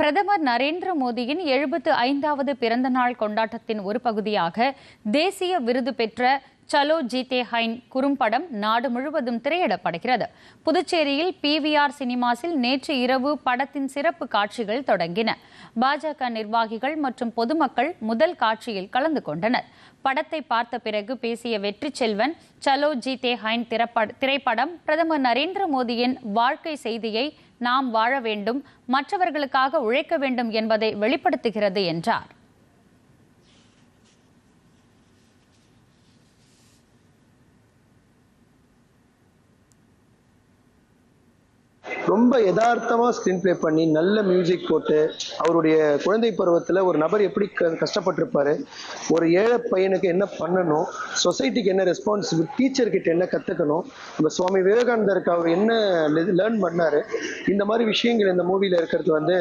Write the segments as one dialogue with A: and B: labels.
A: பிரதமர் நரேந்திர மோடியின் எழுபத்து ஐந்தாவது பிறந்த நாள் கொண்டாட்டத்தின் ஒரு பகுதியாக தேசிய விருது பெற்ற சலோ ஜீதே ஹைன் குறும்படம் நாடு முழுவதும் திரையிடப்படுகிறது. புதுச்சேரியில் பிவிஆர் சினிமாஸில் நேற்று இரவு படத்தின் சிறப்பு காட்சிகள் தொடங்கின. பாஜக நிர்வாகிகள் மற்றும் பொதுமக்கள் முதல் காட்சியில் கலந்து கொண்டனர். படத்தை பார்த்த பிறகு பேசிய வெற்றி செல்வன் சலோ ஜீதே ஹைன் திரைப்பட- திரைப்படம் பிரதமர் நரேந்திர மோடியின் வாழ்க்கை செய்தியை நாம் வாழ வேண்டும் மற்றவர்களுக்காக உழைக்க வேண்டும் என்பதை வெளிப்படுத்துகிறது என்றார்.
B: ரொம்ப யதார்த்தமாக ஸ்க்ரீன் ப்ளே பண்ணி நல்ல மியூசிக் போட்டு அவருடைய குழந்தை பருவத்தில் ஒரு நபர் எப்படி க- கஷ்டப்பட்டிருப்பாரு ஒரு ஏழை பையனுக்கு என்ன பண்ணணும் சொசைட்டிக்கு என்ன ரெஸ்பான்சிபிள் டீச்சர்கிட்ட என்ன கற்றுக்கணும் நம்ம சுவாமி விவேகானந்தருக்கு அவர் என்ன லேர்ன் பண்ணார் இந்த மாதிரி விஷயங்கள் இந்த மூவியில் இருக்கிறது வந்து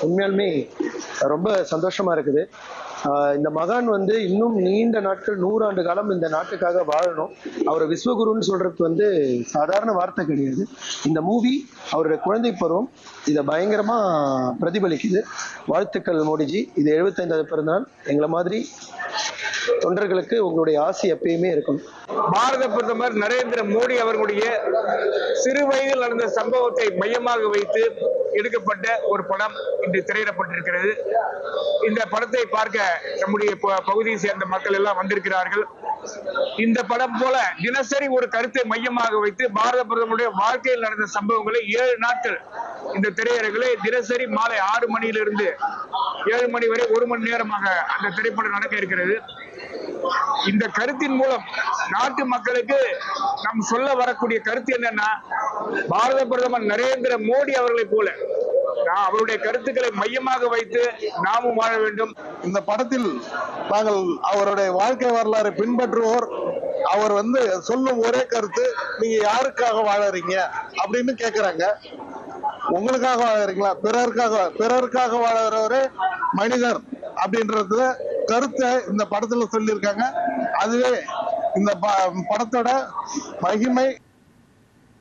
B: உண்மையாலுமே ரொம்ப சந்தோஷமாக இருக்குது. இந்த மகான் வந்து இன்னும் நீண்ட நாட்கள் நூறாண்டு காலம் இந்த நாட்டுக்காக வாழணும். அவரை விஸ்வகுருன்னு சொல்றது வந்து சாதாரண வார்த்தை கிடையாது. இந்த மூவி அவருடைய குழந்தை பருவம் இதை பயங்கரமா பிரதிபலிக்குது. வாழ்த்துக்கள் மோடிஜி. இது எழுபத்தைந்தாவது பிறந்தநாள். எங்களை மாதிரி தொண்டர்களுக்கு உங்களுடைய ஆசை எப்பயுமே இருக்கும்
C: பாரத பிரதமர் நரேந்திர மோடி அவர்களுடைய சிறு வயதில் நடந்த சம்பவத்தை மையமாக வைத்து எடுக்கப்பட்ட ஒரு படம் இன்று திரையிடப்பட்டிருக்கிறது. இந்த படத்தை பார்க்க நம்முடைய பகுதியை சேர்ந்த மக்கள் எல்லாம் வந்திருக்கிறார்கள். இந்த படம் போல தினசரி ஒரு கருத்தை மையமாக வைத்து பாரத பிரதமருடைய வாழ்க்கையில் நடந்த சம்பவங்களை ஏழு நாட்கள் இந்த திரையரங்கிலே தினசரி மாலை ஆறு மணியிலிருந்து ஏழு மணி வரை ஒரு மணி நேரமாக அந்த திரைப்படம் நடக்க இருக்கிறது. இந்த கருத்தின் மூலம் நாட்டு மக்களுக்கு நம் சொல்ல வரக்கூடிய கருத்து என்னன்னா பாரத பிரதமர் நரேந்திர மோடி அவர்களை போல நான் அவருடைய கருத்துக்களை மையமாக வைத்து நாமும் வாழ வேண்டும்.
D: இந்த படத்தில் நாங்கள் அவருடைய வாழ்க்கை வரலாறை பின்பற்றுவோர் அவர் வந்து சொல்லும் ஒரே கருத்து நீங்க யாருக்காக வாழறீங்க அப்படின்னு கேக்குறாங்க. உங்களுக்காக வாழறீங்களா? பிறருக்காக பிறருக்காக வாழறவரே மனிதர் அப்படின்றது கருத்தை இந்த படத்துல சொல்லியிருக்காங்க. அதுவே இந்த ப- படத்தோட மகிமை